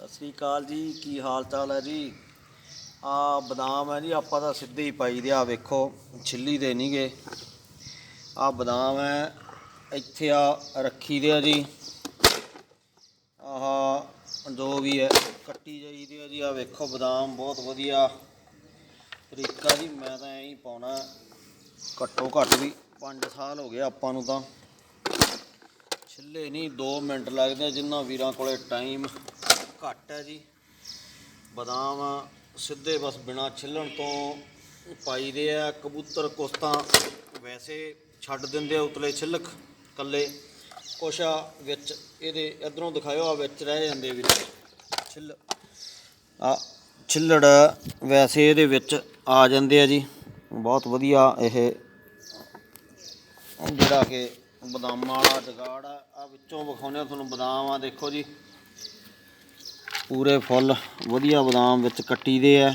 ਸਤਿ ਸ੍ਰੀ ਅਕਾਲ ਜੀ ਕੀ ਹਾਲ ਚਾਲ ਹੈ ਜੀ? ਆ ਬਦਾਮ ਹੈ ਜੀ ਆਪਾਂ ਤਾਂ ਸਿੱਧੇ ਹੀ ਪਾਈ ਦੇ ਆ ਵੇਖੋ ਛਿੱਲੀ ਦੇ ਨਹੀਂਗੇ ਆ ਬਦਾਮ ਹੈ ਇੱਥੇ ਆ ਰੱਖੀ ਦੇ ਆ ਜੀ। ਆਹ ਜੋ ਵੀ ਹੈ ਕੱਟੀ ਜਾਈਦੀ ਆ ਜੀ ਆ ਵੇਖੋ ਬਦਾਮ ਬਹੁਤ ਵਧੀਆ ਤਰੀਕਾ ਜੀ ਮੈਂ ਤਾਂ ਐਂ ਹੀ ਪਾਉਣਾ ਘੱਟੋ ਘੱਟ ਵੀ 5 ਸਾਲ ਹੋ ਗਏ ਆਪਾਂ ਨੂੰ ਤਾਂ। ਛਿੱਲੇ ਨਹੀਂ 2 ਮਿੰਟ ਲੱਗਦੇ ਆ, ਵੀਰਾਂ ਕੋਲੇ ਟਾਈਮ ਘੱਟ ਹੈ ਜੀ। ਬਦਾਮ ਸਿੱਧੇ ਬਸ ਬਿਨਾ ਛਿੱਲਣ ਤੋਂ ਪਾਈਦੇ ਆ। ਕਬੂਤਰ ਕੁਛ ਤਾਂ ਵੈਸੇ ਛੱਡ ਦਿੰਦੇ ਆ ਉਤਲੇ ਛਿੱਲਕ ਕੱਲੇ। ਕੁਛ ਆ ਵਿੱਚ, ਇਹਦੇ ਇਧਰੋਂ ਦਿਖਾਇਓ, ਆ ਵਿੱਚ ਰਹਿ ਜਾਂਦੇ ਵੀ ਛਿੱਲ, ਆ ਛਿੱਲੜ ਵੈਸੇ ਇਹਦੇ ਵਿੱਚ ਆ ਜਾਂਦੇ ਆ ਜੀ। ਬਹੁਤ ਵਧੀਆ ਇਹ ਜਿਹੜਾ ਕਿ ਬਦਾਮਾਂ ਵਾਲਾ ਜਗਾੜ ਆ ਵਿੱਚੋਂ ਵਿਖਾਉਂਦੇ ਆ ਤੁਹਾਨੂੰ ਬਦਾਮ। ਆ ਦੇਖੋ ਜੀ ਪੂਰੇ ਫੁੱਲ ਵਧੀਆ ਬਦਾਮ ਵਿੱਚ ਕੱਟੀ ਦੇ ਆ।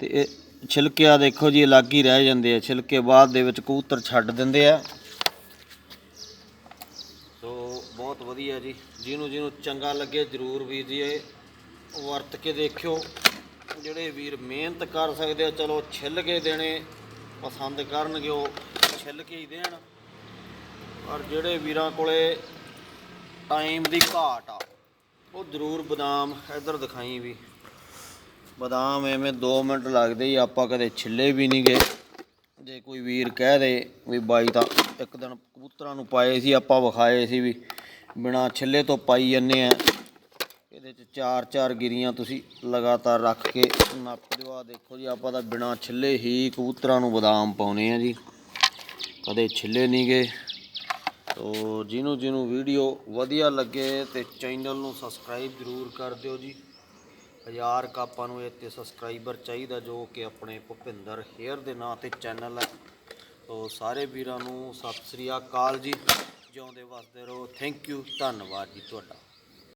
ਤੇ ਇਹ ਛਿਲਕੇ ਆ ਦੇਖੋ ਜੀ ਅਲੱਗ ਹੀ ਰਹਿ ਜਾਂਦੇ ਆ। ਛਿਲਕੇ ਬਾਅਦ ਦੇ ਵਿੱਚ ਕਬੂਤਰ ਛੱਡ ਦਿੰਦੇ ਆ। ਸੋ ਬਹੁਤ ਵਧੀਆ ਜੀ। ਜਿਹਨੂੰ ਜਿਹਨੂੰ ਚੰਗਾ ਲੱਗੇ ਜਰੂਰ ਵੀਰ ਜੀ, ਇਹ ਵਰਤ ਕੇ ਦੇਖਿਓ। ਜਿਹੜੇ ਵੀਰ ਮਿਹਨਤ ਕਰ ਸਕਦੇ ਆ, ਚਲੋ ਛਿੱਲ ਕੇ ਦੇਣੇ ਪਸੰਦ ਕਰਨਗੇ, ਉਹ ਛਿੱਲ ਕੇ ਹੀ ਦੇਣ। ਪਰ ਜਿਹੜੇ ਵੀਰਾਂ ਕੋਲੇ ਟਾਈਮ ਦੀ ਘਾਟ ਆ ਉਹ ਜ਼ਰੂਰ ਬਦਾਮ ਇੱਧਰ ਦਿਖਾਈ ਵੀ। ਬਦਾਮ ਐਵੇਂ 2 ਮਿੰਟ ਲੱਗਦੇ ਹੀ, ਆਪਾਂ ਕਦੇ ਛਿੱਲੇ ਵੀ ਨਹੀਂ ਗਏ। ਜੇ ਕੋਈ ਵੀਰ ਕਹਿ ਦੇ ਵੀ ਬਾਈ ਤਾਂ ਇੱਕ ਦਿਨ ਕਬੂਤਰਾਂ ਨੂੰ ਪਾਏ ਸੀ, ਆਪਾਂ ਵਿਖਾਏ ਸੀ ਵੀ ਬਿਨਾ ਛਿੱਲੇ ਤੋਂ ਪਾਈ ਜੰਨੇ ਆ। ਇਹਦੇ ਚ ਚਾਰ ਚਾਰ ਗਿਰੀਆਂ ਤੁਸੀਂ ਲਗਾਤਾਰ ਰੱਖ ਕੇ ਨੱਪ ਦਿਓ। ਆ ਦੇਖੋ ਜੀ, ਆਪਾਂ ਤਾਂ ਬਿਨਾ ਛਿੱਲੇ ਹੀ ਕਬੂਤਰਾਂ ਨੂੰ ਬਦਾਮ ਪਾਉਨੇ ਆ ਜੀ। ਕਦੇ ਛਿੱਲੇ ਨਹੀਂ ਗਏ। ਤੋ ਜਿਹਨੂੰ ਜਿਹਨੂੰ ਵੀਡੀਓ ਵਧੀਆ ਲੱਗੇ ਤੇ ਚੈਨਲ ਨੂੰ ਸਬਸਕ੍ਰਾਈਬ ਜ਼ਰੂਰ ਕਰ ਦਿਓ ਜੀ। ਹਜ਼ਾਰ ਕ ਆਪਾਂ ਨੂੰ ਇੱਥੇ ਸਬਸਕ੍ਰਾਈਬਰ ਚਾਹੀਦਾ ਜੋ ਕਿ ਆਪਣੇ ਭੁਪਿੰਦਰ ਹੇਅਰ ਦੇ ਨਾਂ ਤੇ ਚੈਨਲ ਹੈ। ਤੋ ਸਾਰੇ ਵੀਰਾਂ ਨੂੰ ਸਤਿ ਸ੍ਰੀ ਅਕਾਲ ਜੀ। ਜਿਉਂਦੇ ਵਸਦੇ ਰਹੋ। ਥੈਂਕ ਯੂ ਧੰਨਵਾਦ ਜੀ ਤੁਹਾਡਾ।